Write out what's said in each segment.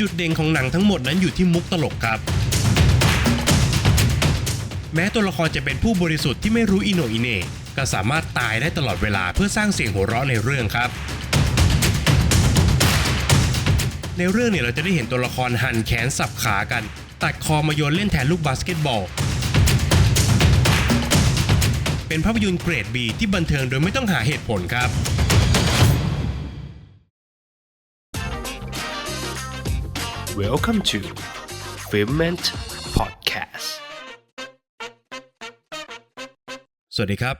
จุดเด่นของหนังทั้งหมดนั้นอยู่ที่มุกตลกครับ แม้ตัวละครจะเป็นผู้บริสุทธิ์ที่ไม่รู้อิโนอิเน่ก็สามารถตายได้ตลอดเวลาเพื่อสร้างเสียงหัวเราะในเรื่องครับ ในเรื่องเนี่ยเราจะได้เห็นตัวละครหั่นแขนสับขากัน ตัดคอมาโยนเล่นแทนลูกบาสเกตบอลเป็นภาพยนตร์เกรด B ที่บันเทิงโดยไม่ต้องหาเหตุผลครับ Welcome to Filment Podcast สวัสดีครับ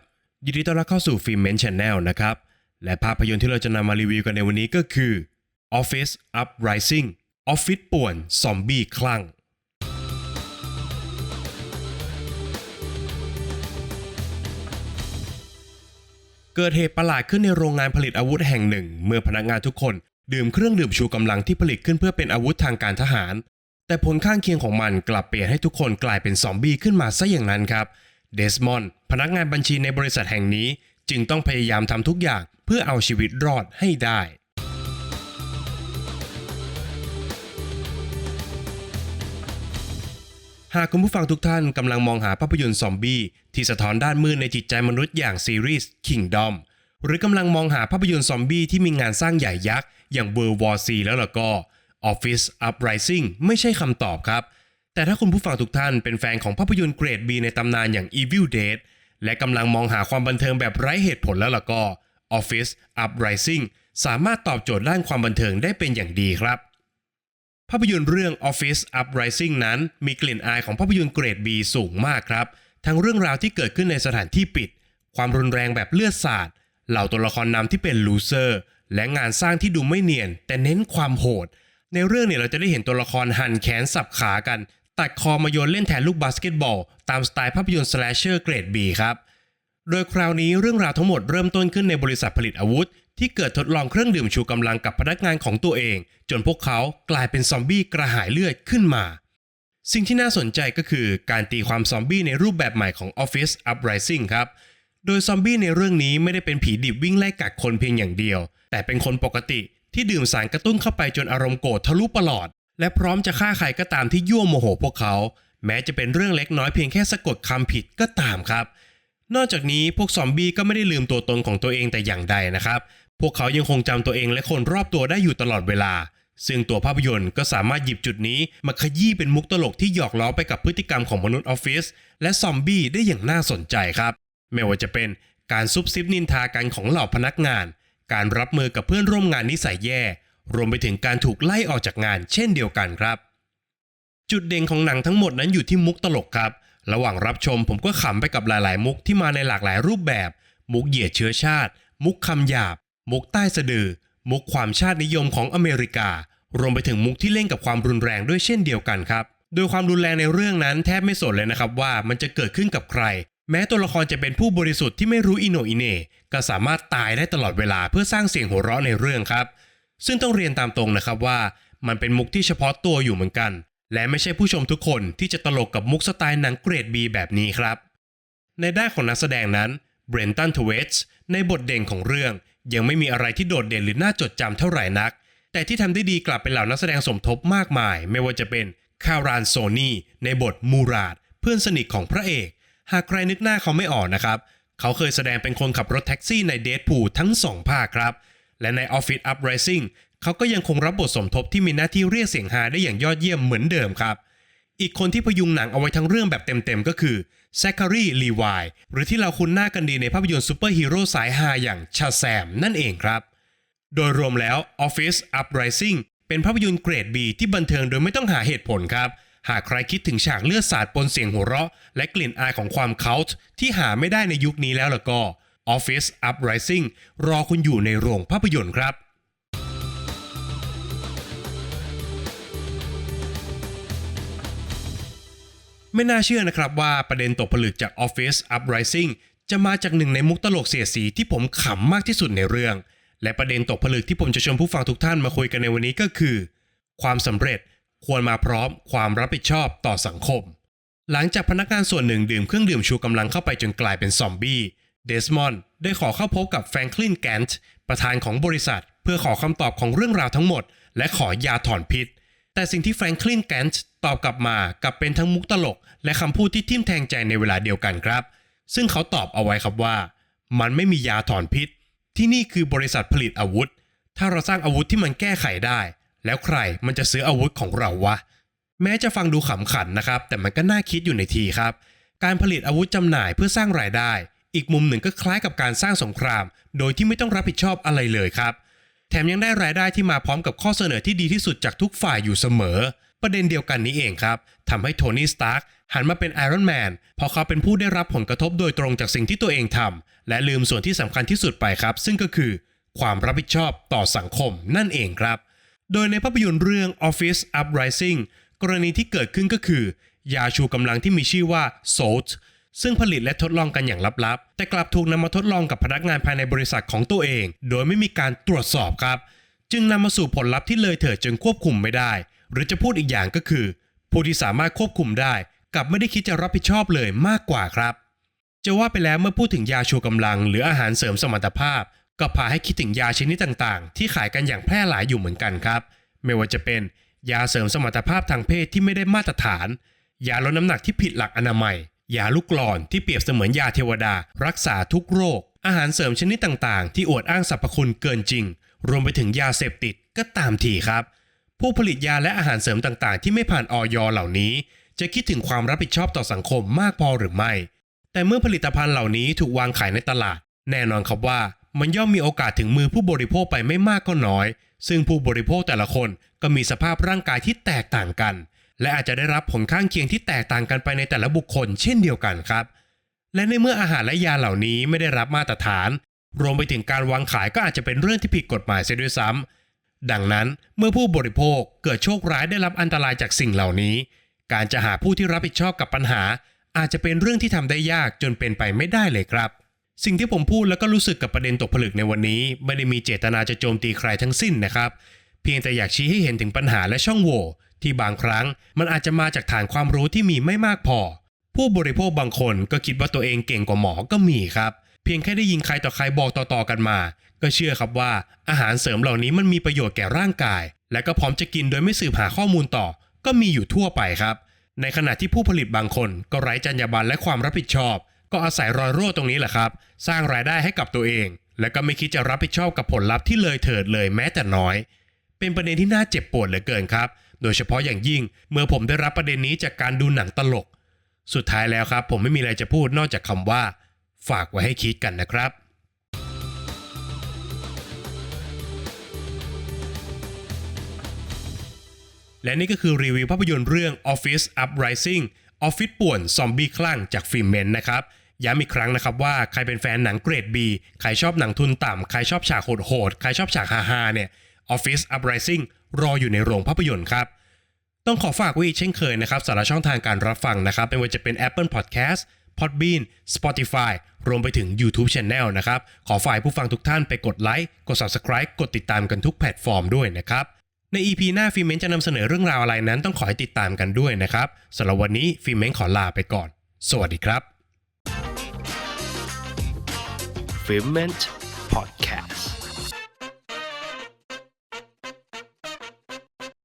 ยินดีต้อนรับเข้าสู่ฟิล์มเมนช n แนลนะครับ และภาพยนตร์ที่เราจะนำมารีวิวกันในวันนี้ก็คือ Office Uprising ออฟฟิศป่วน ซอมบี้คลั่ง เกิดเหตุประหลาดขึ้นในโรงงานผลิตอาวุธแห่งหนึ่ง เมื่อพนักงานทุกคน ดื่มเครื่องดื่มชูกำลังที่ผลิตขึ้นเพื่อเป็นอาวุธทางการทหาร แต่ผลข้างเคียงของมันกลับเปลี่ยนให้ทุกคนกลายเป็นซอมบี้ขึ้นมาซะอย่างนั้นครับ เดสมอนด์พนักงานบัญชีในบริษัทแห่งนี้ จึงต้องพยายามทำทุกอย่างเพื่อเอาชีวิตรอดให้ได้หากคุณผู้ฟังทุกท่านกำลังมองหาภาพยนตร์ซอมบี้ที่สะท้อนด้านมืดในจิตใจมนุษย์อย่างซีรีส์ Kingdom หรือกำลังมองหาภาพยนตร์ซอมบี้ที่มีงานสร้างใหญ่ยักษ์ อย่าง World War C แล้วล่ะก็ Office Uprising ไม่ใช่คำตอบครับ แต่ถ้าคุณผู้ฟังทุกท่านเป็นแฟนของภาพยนตร์เกรด B ในตำนานอย่าง Evil Dead และกำลังมองหาความบันเทิงแบบไร้เหตุผลแล้วล่ะก็ Office Uprising สามารถตอบโจทย์ด้านความบันเทิงได้เป็นอย่างดีครับ ภาพยนตร์เรื่อง Office Uprising นั้น มีกลิ่นอายของภาพยนตร์เกรด B สูงมากครับ ทั้งเรื่องราวที่เกิดขึ้นในสถานที่ปิด ความรุนแรงแบบเลือดสาด เหล่าตัวละครนำที่เป็นลูเซอร์และงานสร้างที่ดูไม่เนียน แต่เน้นความโหด ในเรื่องเนี่ยเราจะได้เห็นตัวละครหั่นแขนสับขากัน ตัดคอมาโยนเล่นแทนลูกบาสเกตบอล ตามสไตล์ภาพยนตร์สแลชเชอร์เกรด B ครับโดยคราวนี้เรื่องราวทั้งหมดเริ่มต้นขึ้นในบริษัทผลิตอาวุธ ที่เกิดทดลองเครื่องดื่มชูกำลังกับพนักงานของตัวเอง จนพวกเขากลายเป็นซอมบี้กระหายเลือดขึ้นมา สิ่งที่น่าสนใจก็คือการตีความซอมบี้ในรูปแบบใหม่ของ Office Uprising ครับ โดยซอมบี้ในเรื่องนี้ไม่ได้เป็นผีดิบวิ่งไล่กัดคนเพียงอย่างเดียว แต่เป็นคนปกติที่ดื่มสารกระตุ้นเข้าไปจนอารมณ์โกรธทะลุปลอด และพร้อมจะฆ่าใครก็ตามที่ยั่วโมโหพวกเขา แม้จะเป็นเรื่องเล็กน้อยเพียงแค่สะกดคำผิดก็ตามครับ นอกจากนี้พวกซอมบี้ก็ไม่ได้ลืมตัวตนของตัวเองแต่อย่างใดนะครับ พวกเขายังคงจำตัวเองและคนรอบตัวได้อยู่ตลอดเวลา ซึ่งตัวภาพยนตร์ก็สามารถหยิบจุดนี้มาขยี้เป็นมุกตลกที่หยอกล้อไปกับพฤติกรรมของมนุษย์ออฟฟิศและซอมบี้ได้อย่างน่าสนใจครับ ไม่ว่าจะเป็นการซุบซิบนินทากันของเหล่าพนักงาน การรับมือกับเพื่อนร่วมงานนิสัยแย่ รวมไปถึงการถูกไล่ออกจากงานเช่นเดียวกันครับ จุดเด่นของหนังทั้งหมดนั้นอยู่ที่มุกตลกครับ ระหว่างรับชมผมก็ขำไปกับหลาย ๆ มุกที่มาในหลากหลายรูปแบบ มุกเหยียดเชื้อชาติ มุกคำหยาบ มุกใต้สะดือ มุกความชาตินิยมของอเมริกา รวมไปถึงมุกที่เล่นกับความรุนแรงด้วยเช่นเดียวกันครับโดยความรุนแรงในเรื่องนั้นแทบไม่สนเลยนะครับว่ามันจะเกิดขึ้นกับใคร แม้ตัวละครจะเป็นผู้บริสุทธิ์ที่ไม่รู้อิโนอิเน่ก็สามารถตายได้ตลอดเวลาเพื่อสร้างเสียงหัวเราะในเรื่องครับ ซึ่งต้องเรียนตามตรงนะครับว่า มันเป็นมุกที่เฉพาะตัวอยู่เหมือนกัน และไม่ใช่ผู้ชมทุกคนที่จะตลกกับมุกสไตล์หนังเกรด B แบบนี้ครับ ในด้านของนักแสดงนั้นเบรนตันทเวตส์ในบทเด่นของเรื่อง ยังไม่มีอะไรที่โดดเด่นหรือน่าจดจำเท่าไหร่นัก แต่ที่ทำได้ดีกลับเป็นเหล่านักแสดงสมทบมากมาย ไม่ว่าจะเป็นคารานโซนีในบทมูราดเพื่อนสนิทของพระเอก หากใครนึกหน้าเขาไม่ออกนะครับ เขาเคยแสดงเป็นคนขับรถแท็กซี่ในเด p พูทั้งสองภาคครับ และใน Office Uprising เขาก็ยังคงรับบทสมทบที่มีหน้าที่เรียกเสียงฮาได้อย่างยอดเยี่ยมเหมือนเดิมครับ อีกคนที่พยุงหนังเอาไว้ทั้งเรื่องแบบเต็มๆก็คือแซคคารีลีวายหรือที่เราคุ้นหน้ากันดีในภาพยนตร์ซูเปอร์ฮีโร่สายฮาอย่างชาแซมนั่นเองครับ โดยรวมแล้ว Office Uprising เป็นภาพยนตร์เกรด B ที่บันเทิงโดยไม่ต้องหาเหตุผลครับ หากใครคิดถึงฉากเลือดสาดปนเสียงหัวเราะ และกลิ่นอายของความเคาท์ที่หาไม่ได้ในยุคนี้แล้วล่ะก็ Office Uprising รอคุณอยู่ในโรงภาพยนตร์ครับไม่น่าเชื่อนะครับว่าประเด็นตกผลึกจาก Office Uprising จะมาจากหนึ่งในมุกตลกเสียสีที่ผมขำมากที่สุดในเรื่อง และประเด็นตกผลึกที่ผมจะชวนผู้ฟังทุกท่านมาคุยกันในวันนี้ก็คือ ความสำเร็จ ควรมาพร้อมความรับผิดชอบต่อสังคม หลังจากพนักงานส่วนหนึ่งดื่มเครื่องดื่มชูกำลังเข้าไปจนกลายเป็นซอมบี้เดสมอนด์ได้ขอเข้าพบกับแฟรงคลินแกนต์ประธานของบริษัท เพื่อขอคำตอบของเรื่องราวทั้งหมด และขอยาถอนพิษ แต่สิ่งที่แฟรงคลินแกนต์ตอบกลับมากลับเป็นทั้งมุกตลก และคำพูดที่ทิ่มแทงใจในเวลาเดียวกันครับ ซึ่งเขาตอบเอาไว้ครับว่า มันไม่มียาถอนพิษ ที่นี่คือบริษัทผลิตอาวุธ ถ้าเราสร้างอาวุธที่มันแก้ไขได้ แล้วใครมันจะซื้ออาวุธของเราวะ แม้จะฟังดูขำขันนะครับ แต่มันก็น่าคิดอยู่ในทีครับ การผลิตอาวุธจำหน่ายเพื่อสร้างรายได้ อีกมุมหนึ่งก็คล้ายกับการสร้างสงคราม โดยที่ไม่ต้องรับผิดชอบอะไรเลยครับ แถมยังได้รายได้ที่มาพร้อมกับข้อเสนอที่ดีที่สุดจากทุกฝ่ายอยู่เสมอ ประเด็นเดียวกันนี้เองครับทำให้โทนี่สตาร์กหันมาเป็นไอรอนแมนพราะเขาเป็นผู้ได้รับผลกระทบโดยตรงจากสิ่งที่ตัวเองทำและลืมส่วนที่สำคัญที่สุดไปครับ ซึ่งก็คือความรับผิดชอบต่อสังคมนั่นเองครับ โดยในภาพยนตร์เรื่อง Office Uprising กรณีที่เกิดขึ้นก็คือ ยาชูกำลังที่มีชื่อว่า Salt ซึ่งผลิตและทดลองกันอย่างลับๆ แต่กลับถูกนำมาทดลองกับพนักงานภายในบริษัทของตัวเอง โดยไม่มีการตรวจสอบครับ จึงนำมาสู่ผลลัพธ์ที่เลยเถิดจนควบคุมไม่ได้ หรือจะพูดอีกอย่างก็คือ ผู้ที่สามารถควบคุมได้กลับไม่ได้คิดจะรับผิดชอบเลยมากกว่าครับ จะว่าไปแล้วเมื่อพูดถึงยาชูกำลัง หรืออาหารเสริมสมรรถภาพ ก็พาให้คิดถึงยาชนิดต่างๆ ที่ขายกันอย่างแพร่หลายอยู่เหมือนกันครับ ไม่ว่าจะเป็นยาเสริมสมรรถภาพทางเพศที่ไม่ได้มาตรฐาน ยาลดน้ำหนักที่ผิดหลักอนามัย ยาลูกกลอนที่เปรียบเสมือนยาเทวดา รักษาทุกโรค อาหารเสริมชนิดต่างๆ ที่อวดอ้างสรรพคุณเกินจริง รวมไปถึงยาเสพติดก็ตามทีครับ ผู้ผลิตยาและอาหารเสริมต่างๆ ที่ไม่ผ่านออยเหล่านี้ จะคิดถึงความรับผิดชอบต่อสังคมมากพอหรือไม่ แต่เมื่อผลิตภัณฑ์เหล่านี้ถูกวางขายในตลาด แน่นอนครับว่า มันย่อมมีโอกาสถึงมือผู้บริโภคไปไม่มากก็น้อย ซึ่งผู้บริโภคแต่ละคนก็มีสภาพร่างกายที่แตกต่างกัน และอาจจะได้รับผลข้างเคียงที่แตกต่างกันไปในแต่ละบุคคล เช่นเดียวกันครับ และในเมื่ออาหารและยาเหล่านี้ไม่ได้รับมาตรฐาน รวมไปถึงการวางขายก็อาจจะเป็นเรื่องที่ผิดกฎหมายเสียด้วยซ้ำดังนั้นเมื่อผู้บริโภคเกิดโชคร้ายได้รับอันตรายจากสิ่งเหล่านี้ การจะหาผู้ที่รับผิดชอบกับปัญหา อาจจะเป็นเรื่องที่ทำได้ยากจนเป็นไปไม่ได้เลยครับ สิ่งที่ผมพูดแล้วก็รู้สึกกับประเด็นตกผลึกในวันนี้ ไม่ได้มีเจตนาจะโจมตีใครทั้งสิ้นนะครับ เพียงแต่อยากชี้ให้เห็นถึงปัญหาและช่องโหว่ที่บางครั้งมันอาจจะมาจากฐานความรู้ที่มีไม่มากพอ ผู้บริโภคบางคนก็คิดว่าตัวเองเก่งกว่าหมอก็มีครับ เพียงแค่ได้ยินใครต่อใครบอกต่อๆกันมา ก็เชื่อครับว่าอาหารเสริมเหล่านี้มันมีประโยชน์แก่ร่างกาย และก็พร้อมจะกินโดยไม่สืบหาข้อมูลต่อ ก็มีอยู่ทั่วไปครับ ในขณะที่ผู้ผลิตบางคนก็ไร้จรรยาบรรณและความรับผิดชอบ ก็อาศัยรอยรั่วตรงนี้แหละครับ สร้างรายได้ให้กับตัวเอง และก็ไม่คิดจะรับผิดชอบกับผลลัพธ์ที่เลยเถิดเลยแม้แต่น้อย เป็นประเด็นที่น่าเจ็บปวดเหลือเกินครับ โดยเฉพาะอย่างยิ่งเมื่อผมได้รับประเด็นนี้จากการดูหนังตลก สุดท้ายแล้วครับ ผมไม่มีอะไรจะพูดนอกจากคำว่า ฝากไว้ให้คิดกันนะครับและนี่ก็คือรีวิวภาพยนตร์เรื่อง Office Uprising ออฟฟิศป่วนซอมบี้คลั่งจากฟิล์มเมนนะครับย้ำอีกครั้งนะครับว่าใครเป็นแฟนหนังเกรด B ใครชอบหนังทุนต่ำ ใครชอบฉากโหดๆ ใครชอบฉากฮาๆ เนี่ย Office Uprising รออยู่ในโรงภาพยนตร์ครับ ต้องขอฝากไว้อีกเช่นเคยนะครับสำหรับช่องทางการรับฟังนะครับไม่ว่าจะเป็น Apple Podcast Podbean Spotify รวมไปถึง YouTube Channel นะครับ ขอฝ่ายผู้ฟังทุกท่านไปกดไลค์ กด Subscribe กดติดตามกันทุกแพลตฟอร์มด้วยนะครับ ใน EP หน้าฟิเม้นจะนำเสนอเรื่องราวอะไรนั้นต้องขอให้ติดตามกันด้วยนะครับสำหรับวันนี้ฟิเม้นขอลาไปก่อน สวัสดีครับ f i l m e n t